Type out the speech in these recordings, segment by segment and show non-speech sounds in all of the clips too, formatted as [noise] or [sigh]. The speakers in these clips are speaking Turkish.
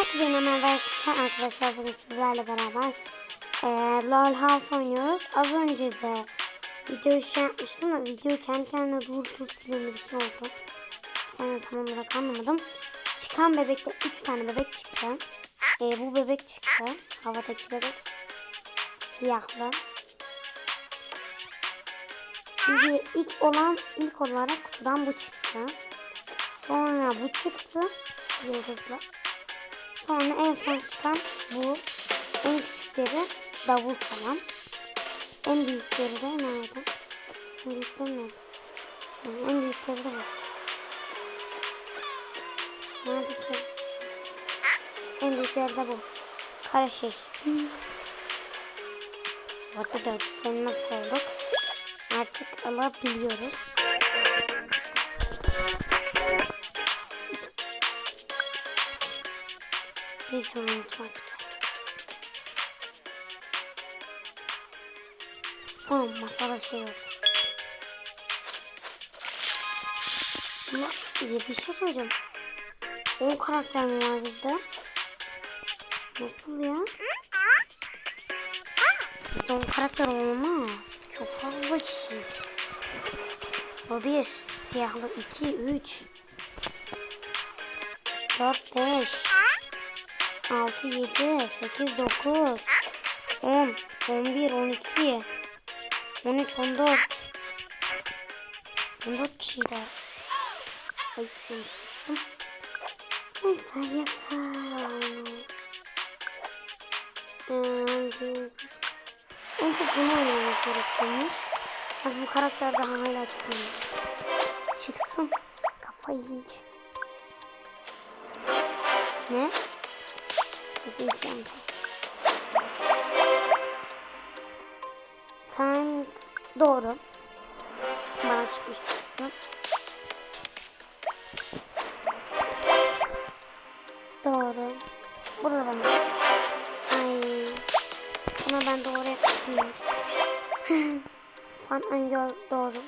Herkese merhaba arkadaşlar. arkadaşlar bugün sizlerle beraber e, LOL House oynuyoruz. Az önce de video şey yapmıştım da video kendi kendine durdu silindi bir şey oldu. De tam olarak anlamadım. Çıkan bebekte 3 tane bebek çıktı. E, bu bebek çıktı. Havadaki bebek. Siyahlı. Şimdi ilk olan ilk olarak kutudan bu çıktı. Sonra bu çıktı. Yıldızlı. Sonra en son çıkan bu. En küçükleri davul çalan. En büyükleri de nerede? En büyükleri nerede? Ha, en büyükleri de bu. Neredesin? En büyükleri de bu. Kara şey. Burada da sayılmaz olduk. Artık alabiliyoruz. Bir sorun çok. Oğlum masada şey yok. Nasıl ya bir şey söyleyeceğim. 10 karakter mi var bizde? Nasıl ya? Bizde 10 karakter olmaz. Çok fazla kişi. Bu bir siyahlı 2 3 4 5 6 7 8 9 10 11 12 13 14 14 kişi de Ay yanlış çıktım. Neyse yeter. En çok bunu oynamamız gerekiyormuş. Bak bu karakter daha hala çıkmıyor. Çıksın. Kafayı yiyecek Ne? Bizi ilk yanlış Time doğru. Bana çıkmıştı. Doğru. Bu da bana çıkmış. Ay. Ama ben doğru yapmıştım yanlış çıkmıştı. [laughs] Fan Angel doğru.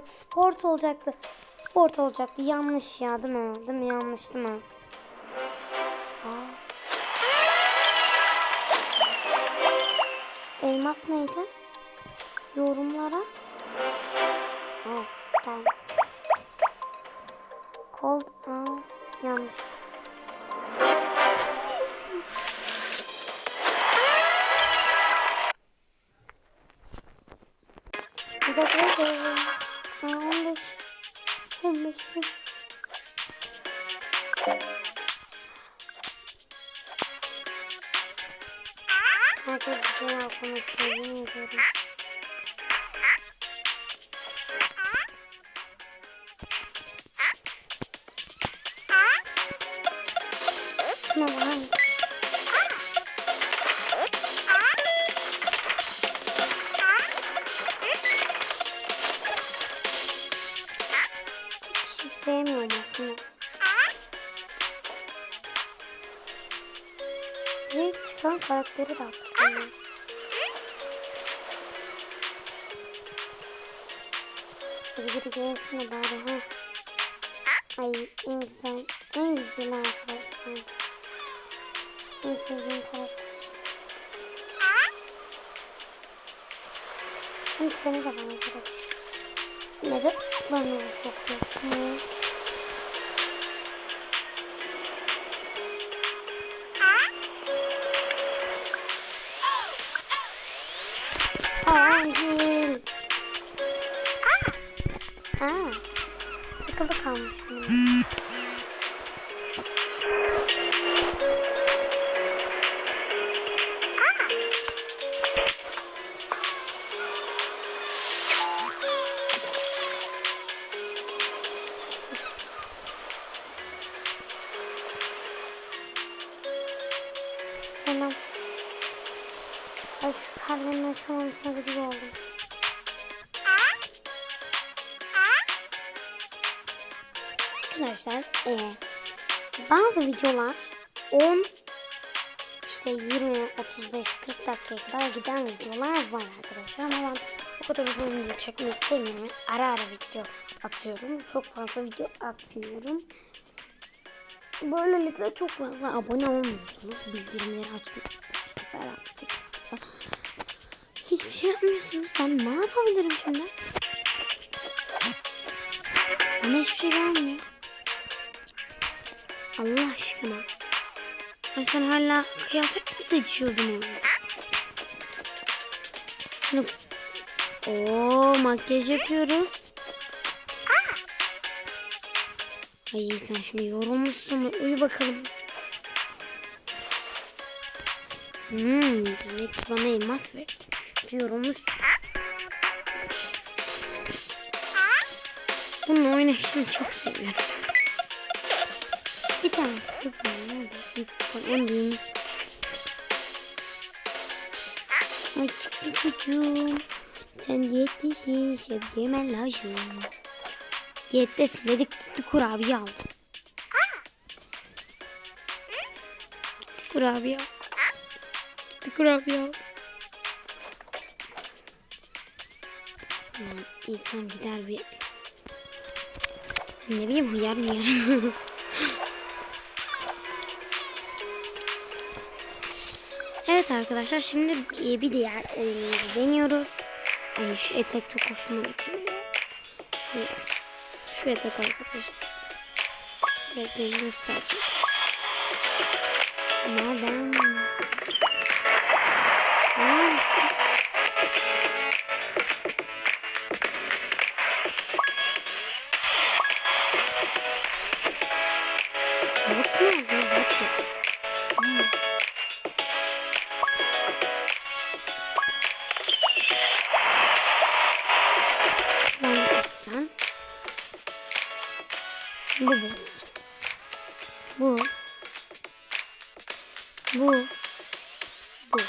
Yok sport olacaktı. Sport olacaktı. Yanlış ya değil mi? Değil mi? Yanlış değil mi? Aa. Elmas neydi? Yorumlara. Oh, thanks. Cold out. Yanlış. Aa, 15. 15. Herkes bir şeyler konuşuyor. Aslında. Bize çıkan karakteri de hatırlamıyorum. Hadi biri gelsin de bari ha. Ay en güzel, en güzel arkadaşlar. En sevdiğim karakter. Hem seni de bana şey. Neden ayaklarınızı sokuyorsunuz? Angel. Aa, tıkılı kalmış benim. Ay şu kalbinin açılmamasına gıcık oldum. Arkadaşlar e, bazı videolar 10 işte işte 20, 35, 40 dakikaya kadar giden videolar var arkadaşlar. Ama ben o kadar uzun video çekmeyi sevmiyorum. Ara ara video atıyorum. Çok fazla video atmıyorum. Böylelikle çok fazla abone olmuyorsunuz. Bildirimleri açmıyorsunuz. Falan filan. Hiçbir şey yapmıyorsunuz. Ben ne yapabilirim şimdi? Bana hiçbir şey gelmiyor. Allah aşkına. Ay sen hala kıyafet mi seçiyordun onu? Oo makyaj yapıyoruz. Ay sen şimdi yorulmuşsun. Uyu bakalım. Hmm, demek bana elmas ver. Çünkü yorulmuşsun. Bunun oynayışını çok seviyorum. Bir tane kız var. Nerede? Bir tane en büyüğümüz. Açık çocuğum. Sen diyettesin. Sebzeme lazım. Diyettesin dedik gitti kurabiye aldı. Gitti kurabiye aldı. Gitti kurabiye aldı. Yani insan gider bir... Ne bileyim hıyar mı yer? [laughs] evet arkadaşlar şimdi bir- bir diğer oyunumuzu deniyoruz. Ay şu etek çok hoşuma gidiyor. Şu, şu etek arkadaşlar. Bekleyin göstereceğim. Neymiş Ben. Bu. Bu. Bu. Bu.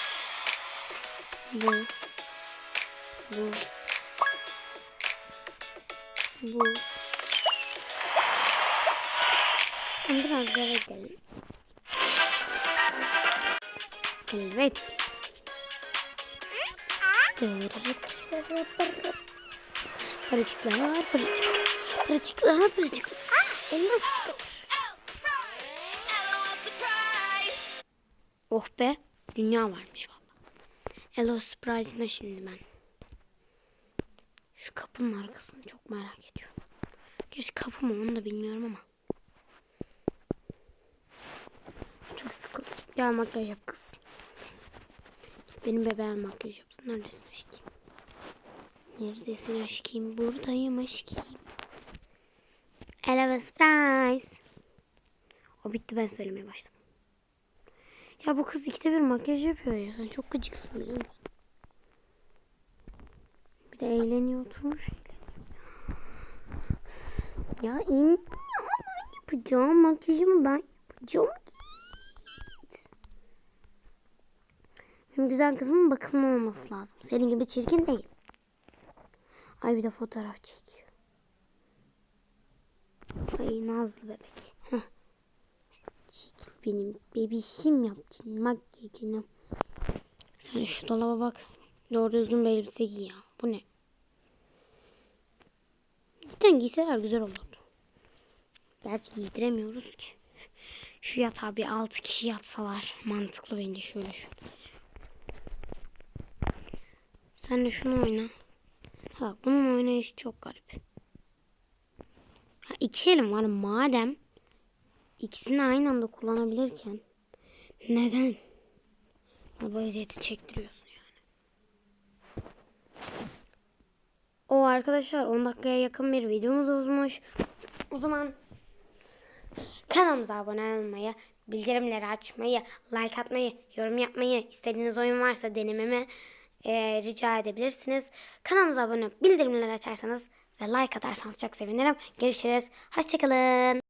Bu. Bu. Bu. Ben biraz daha gidelim. Evet. Paracıklar, paracıklar, paracıklar, paracıklar. Elmas çıkıyor. Oh be, dünya varmış valla. Hello Surprise'ına şimdi ben. Şu kapının arkasını çok merak ediyorum. Gerçi kapı mı onu da bilmiyorum ama. Çok sıkıldım. Gel makyaj yap kız. Benim bebeğim makyaj yapsın. Neredesin aşkım? Neredesin aşkım? Buradayım aşkım. Hello surprise. O bitti ben söylemeye başladım. Ya bu kız ikide bir makyaj yapıyor ya. Sen çok gıcıksın biliyor musun? Bir de eğleniyor oturmuş eğleniyor. Ya in. Yapacağım. Makyajımı ben yapacağım. Benim güzel kızımın bakımlı olması lazım. Senin gibi çirkin değil. Ay bir de fotoğraf çekiyor. Ay Nazlı bebek. Heh. Çekil benim bebişim yaptın makyajını. Sen şu dolaba bak. Doğru düzgün bir elbise giy ya. Bu ne? Cidden giyseler güzel olurdu. Gerçi giydiremiyoruz ki. Şu yatağa bir altı kişi yatsalar mantıklı bence şöyle şu. Sen de şunu oyna. Ha bunun oynayışı çok garip. Ha, iki elim var madem ikisini aynı anda kullanabilirken neden bu vaziyeti çektiriyorsun yani? O arkadaşlar 10 dakikaya yakın bir videomuz olmuş. O zaman kanalımıza abone olmayı, bildirimleri açmayı, like atmayı, yorum yapmayı, istediğiniz oyun varsa denememi e, rica edebilirsiniz. Kanalımıza abone olup bildirimleri açarsanız ve like atarsanız çok sevinirim. Görüşürüz. Hoşçakalın.